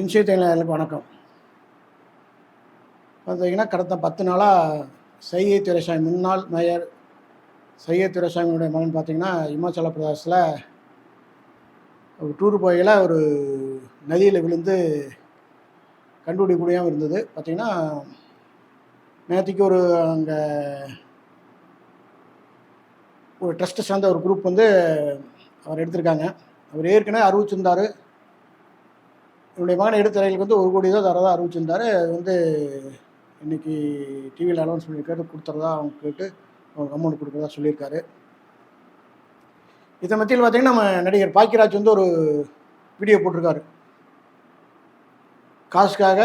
இன்சியத்தைகளுக்கு வணக்கம். பார்த்தீங்கன்னா கடந்த பத்து நாளாக சையை துரைசாமி முன்னாள் மேயர் சையை துரைசாமியுடைய மகன் பார்த்தீங்கன்னா இமாச்சல பிரதேசத்தில் ஒரு டூர் போகையில் ஒரு நதியில் விழுந்து கண்டுபிடிக்க முடியாமல் இருந்தது. பார்த்திங்கன்னா நேற்றுக்கு ஒரு அங்கே ஒரு ட்ரஸ்ட்டை சேர்ந்த ஒரு குரூப் வந்து அவர் எடுத்திருக்காங்க. அவர் ஏற்கனவே அறிவிச்சிருந்தார். என்னுடைய மகன் எடுத்த ரயிலுக்கு வந்து ஒரு கோடி தான் தரதா அறிவிச்சிருந்தாரு. அது வந்து இன்னைக்கு டிவியில் அனௌன்ஸ் பண்ணியிருக்காரு. கொடுத்துறதா அவங்க கேட்டு அவங்க அமௌண்ட் கொடுக்குறதா சொல்லியிருக்காரு. இதை மத்தியில் பார்த்தீங்கன்னா நம்ம நடிகர் பாக்கியராஜ் வந்து ஒரு வீடியோ போட்டிருக்காரு. காசுக்காக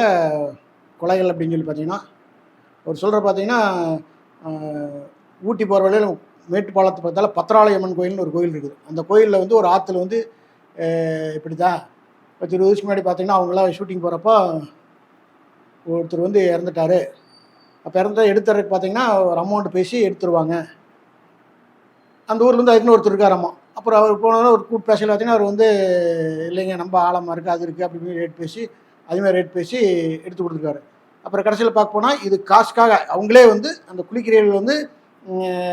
கொலைகள் அப்படின்னு சொல்லி பார்த்தீங்கன்னா அவர் சொல்கிற பார்த்தீங்கன்னா ஊட்டி போகிற வழியில் மேட்டுப்பாளத்தை பக்கத்தால் பத்திராலயம்மன் கோயில்னு ஒரு கோயில் இருக்குது. அந்த கோயிலில் வந்து ஒரு ஆற்றுல வந்து இப்படி தான் பத்து இருபது வருஷம் முன்னாடி பார்த்தீங்கன்னா அவங்களாம் ஷூட்டிங் போகிறப்போ ஒருத்தர் வந்து இறந்துட்டாரு. அப்போ இறந்த எடுத்துறதுக்கு பார்த்தீங்கன்னா ஒரு அமௌண்ட் பேசி எடுத்துருவாங்க. அந்த ஊர்லேருந்து அதுக்குன்னு ஒருத்தர் இருக்காராமா? அப்புறம் அவர் போனோன்னா ஒரு கூட்டு பேசல பார்த்தீங்கன்னா அவர் வந்து இல்லைங்க நம்ம ஆழமாக இருக்குது அது இருக்குது அப்படின்னு ரேட் பேசி அதுமாதிரி ரேட் பேசி எடுத்து கொடுத்துருக்காரு. அப்புறம் கடைசியில் பார்க்க போனால் இது காசுக்காக அவங்களே வந்து அந்த குளிக்கிறீர்கள் வந்து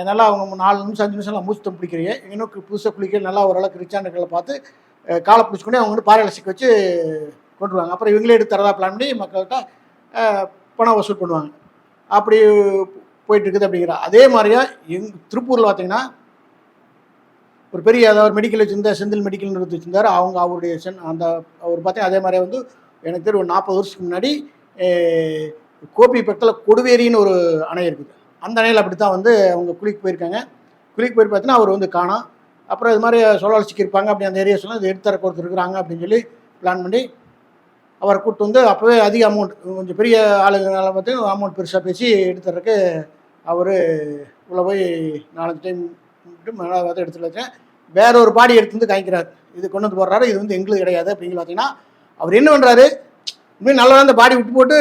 நல்லா அவங்க நாலு நிமிஷம் அஞ்சு நிமிஷம் மூச்சு தம் பிடிக்கிறீங்க இன்னும் புதுசாக குளிக்கிற நல்லா ஓரளவுக்கு ரிச்சானர்களை பார்த்து காலை பிடிச்சிக்கொண்டே அவங்க வந்து பாறையில் சிக்க வச்சு கொண்டுருவாங்க. அப்புறம் இவங்களே எடுத்து தரதா பிளான் பண்ணி மக்கள்கிட்ட பணம் வசூல் பண்ணுவாங்க. அப்படி போயிட்டு இருக்குது அப்படிங்கிற. அதே மாதிரியா எங் திருப்பூரில் பார்த்தீங்கன்னா ஒரு பெரிய அதாவது மெடிக்கல் வச்சிருந்த செந்தில் மெடிக்கல்னு ஒருத்தர் வச்சிருந்தாரு. அவங்க அவருடைய சென் அந்த அவர் பார்த்தீங்க அதே மாதிரியே வந்து எனக்கு தெரியும் ஒரு நாற்பது வருஷத்துக்கு முன்னாடி கோபி பக்கத்தில் கொடுவேரின்னு ஒரு அணை இருக்குது. அந்த அணையில் அப்படி தான் வந்து அவங்க குளிக்க போயிருக்காங்க. குளிக்க போய் பார்த்தீங்கன்னா அவர் வந்து காணாம். அப்புறம் இது மாதிரி சொல்லால் இருப்பாங்க அப்படி அந்த ஏரியா சொன்னால் இது எடுத்தரக்கு ஒருத்தர் இருக்கிறாங்க அப்படின்னு சொல்லி பிளான் பண்ணி அவரை கூப்பிட்டு வந்து அப்போவே அதிக அமௌண்ட் கொஞ்சம் பெரிய ஆளுங்கனால பார்த்து அமௌண்ட் பெருசாக பேசி எடுத்துறதுக்கு அவர் உள்ளே போய் நாலஞ்சு டைம் மேலே பார்த்து எடுத்துட்டு வச்சேன். வேற ஒரு பாடி எடுத்து வந்து காய்க்கிறார் இது கொண்டு வந்து போடுறாரு இது வந்து எங்களுக்கு கிடையாது அப்படின்னு பார்த்தீங்கன்னா அவர் என்ன பண்ணுறாரு இன்னும் நல்லா அந்த பாடி விட்டு போட்டு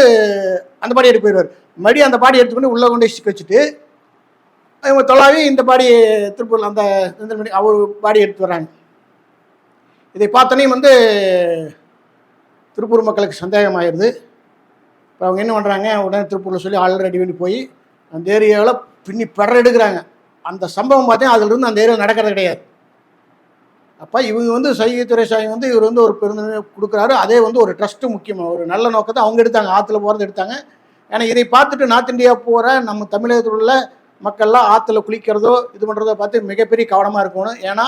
அந்த பாடி எடுத்து போயிடுவார். மறுபடியும் அந்த பாடி எடுத்துக்கொண்டு உள்ளே கொண்டு வச்சுட்டு இவங்க தொலாவி இந்த பாடி திருப்பூரில் அந்த இந்த அவர் பாடி எடுத்து வர்றாங்க. இதை பார்த்தோன்னே வந்து திருப்பூர் மக்களுக்கு சந்தேகம் ஆயிடுது இப்போ அவங்க என்ன பண்ணுறாங்க உடனே திருப்பூரில் சொல்லி ஆள் ரெடி பண்ணி போய் அந்த ஏரியாவில் பின்னி பெற எடுக்கிறாங்க அந்த சம்பவம் பார்த்தீங்கன்னா அதிலிருந்து அந்த ஏரியாவில் நடக்கிறது கிடையாது. அப்போ இவங்க வந்து சைகைத்துறை சாமி வந்து இவர் வந்து ஒரு பெருந்தன்மை கொடுக்குறாரு. அதே வந்து ஒரு ட்ரஸ்ட்டு முக்கியமாக ஒரு நல்ல நோக்கத்தை அவங்க எடுத்தாங்க. ஆற்றுல போகிறது எடுத்தாங்க. ஏன்னா இதை பார்த்துட்டு நார்த் இந்தியா போகிற நம்ம தமிழகத்தில் உள்ள மக்கள்லாம் ஆற்றுல குளிக்கிறதோ இது பண்ணுறதோ பார்த்து மிகப்பெரிய கவனமாக இருக்கணும். ஏன்னா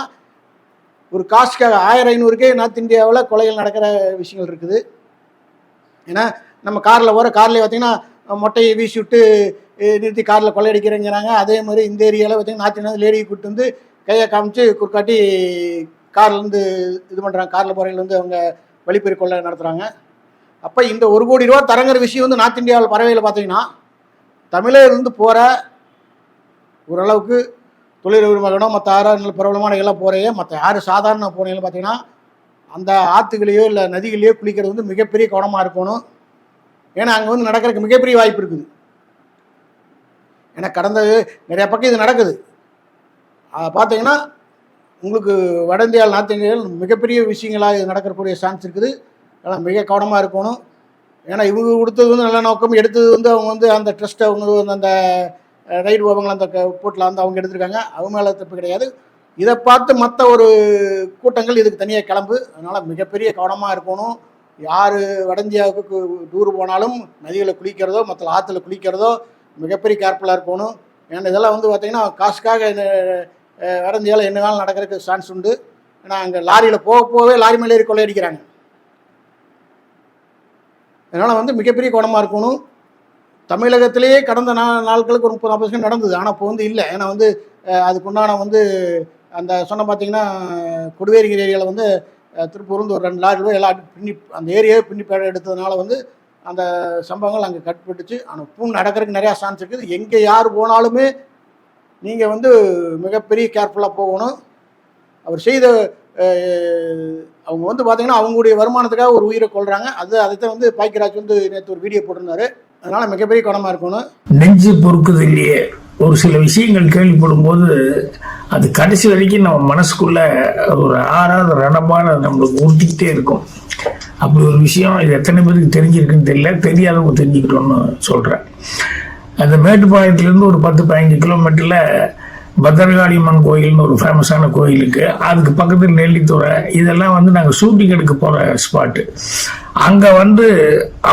ஒரு காசுக்காக ஆயிரம் ஐநூறுக்கே நார்த் இந்தியாவில் கொலைகள் நடக்கிற விஷயங்கள் இருக்குது. ஏன்னா நம்ம காரில் போகிற கார்லேயே பார்த்திங்கன்னா மொட்டையை வீசி விட்டு நிறுத்தி காரில் கொள்ளையடிக்கிறேங்கிறாங்க அதே மாதிரி இந்த ஏரியாவில் பார்த்தீங்கன்னா நார்த் இந்தியா லேடியை கூப்பிட்டு வந்து கையை காமிச்சு குறுக்காட்டி கார்லேருந்து இது பண்ணுறாங்க காரில் போகிறவங்க அவங்க வழிப்பறி கொள்ளை நடத்துகிறாங்க அப்போ இந்த ஒரு கோடி ரூபா தரங்கிற விஷயம் வந்து நார்த் இந்தியாவில் பறவையில் பார்த்தீங்கன்னா தமிழர்லேருந்து போகிற ஓரளவுக்கு தொழில் மகனோ மற்ற ஆறாறு பிரபலமான எல்லாம் போறையே மற்ற யார் சாதாரண போனீங்கன்னு பார்த்தீங்கன்னா அந்த ஆற்றுகளையோ இல்லை நதிகளையோ குளிக்கிறது வந்து மிகப்பெரிய கவனமாக இருக்கணும். ஏன்னா அங்கே வந்து நடக்கிறதுக்கு மிகப்பெரிய வாய்ப்பு இருக்குது. ஏன்னா கடந்த நிறைய பக்கம் இது நடக்குது. அதை பார்த்தீங்கன்னா உங்களுக்கு வட இந்தியாவில் நார்த் இந்தியாவில் மிகப்பெரிய விஷயங்களாக இது நடக்கக்கூடிய சான்ஸ் இருக்குது. அதெல்லாம் மிக கவனமாக இருக்கணும். ஏன்னா இவங்க கொடுத்தது வந்து நல்ல நோக்கம் எடுத்தது வந்து அவங்க வந்து அந்த ட்ரஸ்ட்டை அவங்க வந்து அந்த ரைடு போவாங்களா அந்த போட்டில் வந்து அவங்க எடுத்திருக்காங்க. அவங்க மேலே தப்பு கிடையாது. இதை பார்த்து மற்ற ஒரு கூட்டங்கள் இதுக்கு தனியாக கிளம்பு. அதனால் மிகப்பெரிய கவனமாக இருக்கணும். யார் வடஞ்சியாவுக்கு டூர் போனாலும் நதியில் குளிக்கிறதோ மற்ற ஆற்றுல குளிக்கிறதோ மிகப்பெரிய கேர்ஃபுல்லாக இருக்கணும். ஏன்னா இதெல்லாம் வந்து பார்த்திங்கன்னா காசுக்காக வடஞ்சியால் என்ன வேணாலும் நடக்கிறதுக்கு சான்ஸ் உண்டு. ஏன்னா அங்கே லாரியில் போக போகவே லாரி மேலே ஏறி கொள்ளையடிக்கிறாங்க. அதனால் வந்து மிகப்பெரிய கவனமாக இருக்கணும். தமிழகத்திலேயே கடந்த நா நாட்களுக்கு ஒரு முப்பது நாற்பது வருஷம் நடந்தது. ஆனால் இப்போ வந்து இல்லை. ஏன்னா வந்து அதுக்குண்டான வந்து அந்த சொன்ன பார்த்தீங்கன்னா கொடுவேரிங்கிற ஏரியாவில் வந்து திருப்பூர்லேருந்து திருப்பூர் வந்து ஒரு ரெண்டு லாரி ரூபாய் எல்லாம் பின்னி அந்த ஏரியாவே பின்னி பேட எடுத்ததுனால வந்து அந்த சம்பவங்கள் அங்கே கட்பட்டுச்சு ஆனால் இப்போ நடக்கிறதுக்கு நிறையா சான்ஸ் இருக்குது. எங்கே யார் போனாலுமே நீங்கள் வந்து மிகப்பெரிய கேர்ஃபுல்லாக போகணும். அவர் செய்த அவங்க வந்து பார்த்தீங்கன்னா அவங்களுடைய வருமானத்துக்காக ஒரு உயிரை கொள்கிறாங்க அது அதைத்தான் வந்து பாக்கியராஜ் வந்து நேற்று ஒரு வீடியோ போட்டிருந்தாரு. அதனால மிகப்பெரிய குணமாக இருக்கணும். நெஞ்சு பொறுக்குது இல்லையே ஒரு சில விஷயங்கள் கேள்விப்படும் போது அது கடைசி வரைக்கும் நம்ம மனசுக்குள்ள ஒரு ஆறாத ரணமான நம்மளுக்கு ஊட்டிக்கிட்டே இருக்கும். அப்படி ஒரு விஷயம் இது எத்தனை பேருக்கு தெரிஞ்சிருக்குன்னு தெரியல. தெரியாதவங்க தெரிஞ்சுக்கிட்டோன்னு சொல்கிறேன் அந்த மேட்டுப்பாளையத்துலேருந்து ஒரு பத்து பதினஞ்சு கிலோமீட்டரில் பத்திரகாளியம்மன் கோயில்னு ஒரு ஃபேமஸான கோயிலுக்கு அதுக்கு பக்கத்தில் நெல்லித்துறை இதெல்லாம் வந்து நாங்கள் ஷூட்டிங் எடுக்க போகிற ஸ்பாட்டு அங்கே வந்து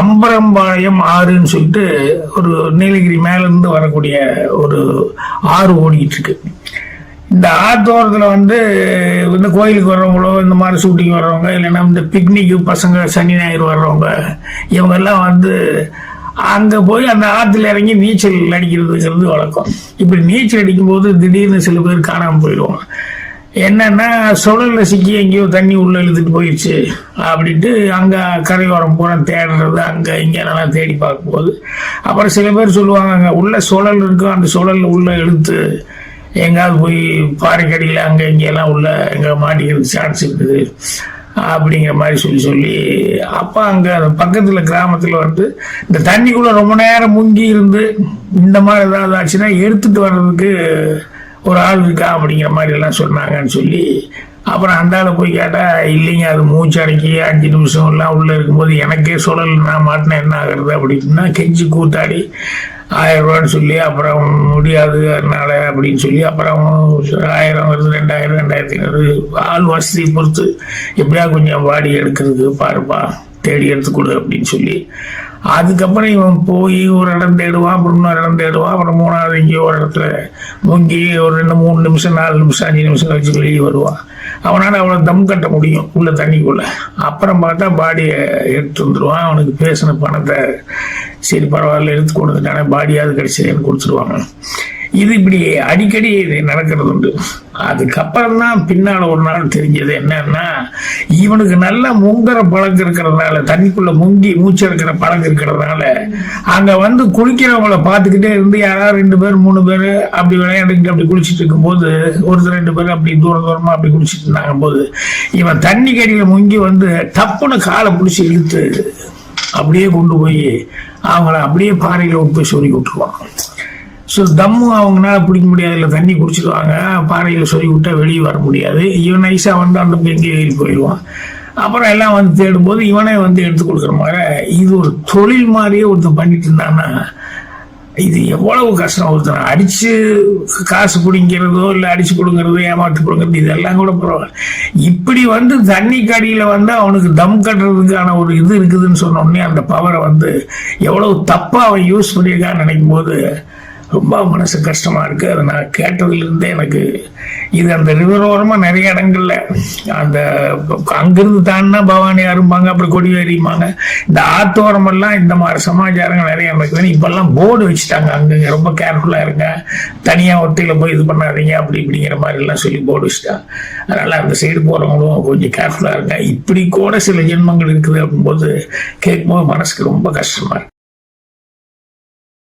அம்பரம்பாளையம் ஆறுன்னு சொல்லிட்டு ஒரு நீலகிரி மேலேருந்து வரக்கூடிய ஒரு ஆறு ஓடிக்கிட்டு இருக்கு. இந்த ஆத்தோரத்தில் வந்து இந்த கோயிலுக்கு வர்றவங்களோ இந்த மாதிரி ஷூட்டிங் வர்றவங்க இல்லைன்னா இந்த பிக்னிக்கு பசங்க சனி ஞாயிறு வர்றவங்க இவங்கெல்லாம் வந்து அங்கே போய் அந்த ஆற்றுல இறங்கி நீச்சல் அடிக்கிறதுங்கிறது வழக்கம். இப்படி நீச்சல் அடிக்கும்போது திடீர்னு சில பேர் காணாமல் போயிடுவாங்க. என்னன்னா சுழல்ல சிக்கி எங்கேயோ தண்ணி உள்ள இழுத்துட்டு போயிடுச்சு அப்படின்ட்டு அங்கே கரையோரம் பூரா தேடுறது அங்கே இங்கே நல்லா தேடி பார்க்கும்போது. அப்புறம் சில பேர் சொல்லுவாங்க அங்கே உள்ள சுழல் இருக்கும் அந்த சுழல்ல உள்ள இழுத்து எங்காவது போய் பாறைக்கடியில் அங்கே இங்கெல்லாம் உள்ள எங்கே மாட்டிக்கிறதுக்கு சான்ஸ் இருக்குது. அப்படிங்கிற மாதிரி சொல்லி சொல்லி அப்போ அங்கே பக்கத்தில் கிராமத்தில் வந்து இந்த தண்ணிக்குள்ளே ரொம்ப நேரம் முங்கி இருந்து இந்த மாதிரி ஏதாவது ஆச்சுன்னா எடுத்துகிட்டு வர்றதுக்கு ஒரு ஆள் இருக்கா அப்படிங்கிற மாதிரி எல்லாம் சொன்னாங்கன்னு சொல்லி அப்புறம் அந்தால போய் கேட்டால் இல்லைங்க அது மூச்சு அடக்கி அஞ்சு நிமிஷம் எல்லாம் உள்ளே இருக்கும்போது எனக்கே சுழல் நான் மாட்டினா என்ன ஆகிறது? அப்படின்னா கெஞ்சி கூத்தாடி ஆயிரம் ரூபான்னு சொல்லி அப்புறம் முடியாது அதனால அப்படின்னு சொல்லி அப்புறம் ஆயிரம் வருது ரெண்டாயிரம் ரெண்டாயிரத்தி ஐநூறு. ஆள் வசதியை பொறுத்து எப்படியா கொஞ்சம் வாடி எடுக்கிறதுக்கு பாருப்பா தேடி எடுத்து கொடு அப்படின்னு சொல்லி. அதுக்கப்புறம் இவன் போய் ஒரு இடம் தேடுவான் அப்புறம் இன்னொரு இடம் தேடுவான் அப்புறம் மூணாவது இங்கேயோ ஒரு இடத்துல முங்கி ஒரு ரெண்டு மூணு நிமிஷம் நாலு நிமிஷம் அஞ்சு நிமிஷம் கழிச்சு வெளியே வருவான். அவனால் அவனை தம் கட்ட முடியும் உள்ள தண்ணிக்குள்ள. அப்புறம் பார்த்தா பாடியை எடுத்து வந்துடுவான் அவனுக்கு பேசின பணத்தை சரி பரவாயில்ல எடுத்து கொடுத்துட்டானே பாடியாவது கிடைச்சதுன்னு கொடுத்துருவாங்க. இது இப்படி அடிக்கடி இது நடக்கிறது உண்டு அதுக்கப்புறம் தான் பின்னால் ஒரு நாள் தெரிஞ்சது என்னன்னா இவனுக்கு நல்ல முங்குற பழக்கம் இருக்கிறதுனால தண்ணிக்குள்ள முங்கி மூச்சு இருக்கிற பழக்கம் இருக்கிறதுனால அங்க வந்து குளிக்கிறவங்கள பார்த்துக்கிட்டே இருந்து யாராவது ரெண்டு பேர் மூணு பேர் அப்படி விளையாண்டுக்கிட்டு அப்படி குளிச்சுட்டு இருக்கும்போது ஒருத்தர் ரெண்டு பேர் அப்படி தூரம் தூரமா அப்படி குளிச்சுட்டு இருந்தாங்க போது இவன் தண்ணி கடியில முங்கி வந்து டப்புன்னு காலை பிடிச்சி இழுத்து அப்படியே கொண்டு போய் அவங்கள அப்படியே பாறையில் விட்டு போய் சொல்லி விட்டுருவான். ஸோ தம்மு அவங்களால பிடிக்க முடியாது. இல்லை தண்ணி குடிச்சிடுவாங்க பாறையில் சொல்லி விட்டா வெளியே வர முடியாது. இவன் நைஸாக வந்து அந்த எங்கேயோ ஏறி போயிடுவான். அப்புறம் எல்லாம் வந்து தேடும்போது இவனே வந்து எடுத்து கொடுக்குற மாதிரி இது ஒரு தொழில் மாதிரியே ஒருத்தன் பண்ணிட்டு இருந்தான்னா இது எவ்வளவு கஷ்டம். ஒருத்தன் அடிச்சு காசு பிடிங்கிறதோ இல்லை அடிச்சு கொடுங்கிறதோ ஏமாத்து கொடுங்கறது இதெல்லாம் கூட பரவாயில்ல. இப்படி வந்து தண்ணி கடியில் வந்து அவனுக்கு தம் கட்டுறதுக்கான ஒரு இது இருக்குதுன்னு சொன்ன உடனே அந்த பவரை வந்து எவ்வளவு தப்பாக அவன் யூஸ் பண்ணியிருக்கான்னு நினைக்கும் போது ரொம்ப மனசு கஷ்டமாக இருக்குது அதை நான் கேட்டதுலேருந்தே எனக்கு இது அந்த ரிவர் நிறைய இடங்கள்ல அந்த அங்கிருந்து தாண்டினா பவானி அரும்பாங்க அப்படி கொடி ஏறிம்பாங்க இந்த ஆத்தோரமெல்லாம் இந்த மாதிரி சமாச்சாரங்கள் நிறைய இருக்குது இப்பெல்லாம் போர்டு வச்சுட்டாங்க. அங்கங்க ரொம்ப கேர்ஃபுல்லாக இருங்க. தனியாக ஒத்தையில போய் இது பண்ணாதீங்க அப்படி இப்படிங்கிற மாதிரிலாம் சொல்லி போர்டு வச்சுட்டாங்க. அதனால் அந்த சைடு போகிறவங்களும் கொஞ்சம் கேர்ஃபுல்லாக இருங்க. இப்படி கூட சில ஜென்மங்கள் இருக்குது அப்படிங்கும்போது கேட்கும்போது மனசுக்கு ரொம்ப கஷ்டமாக இருக்குது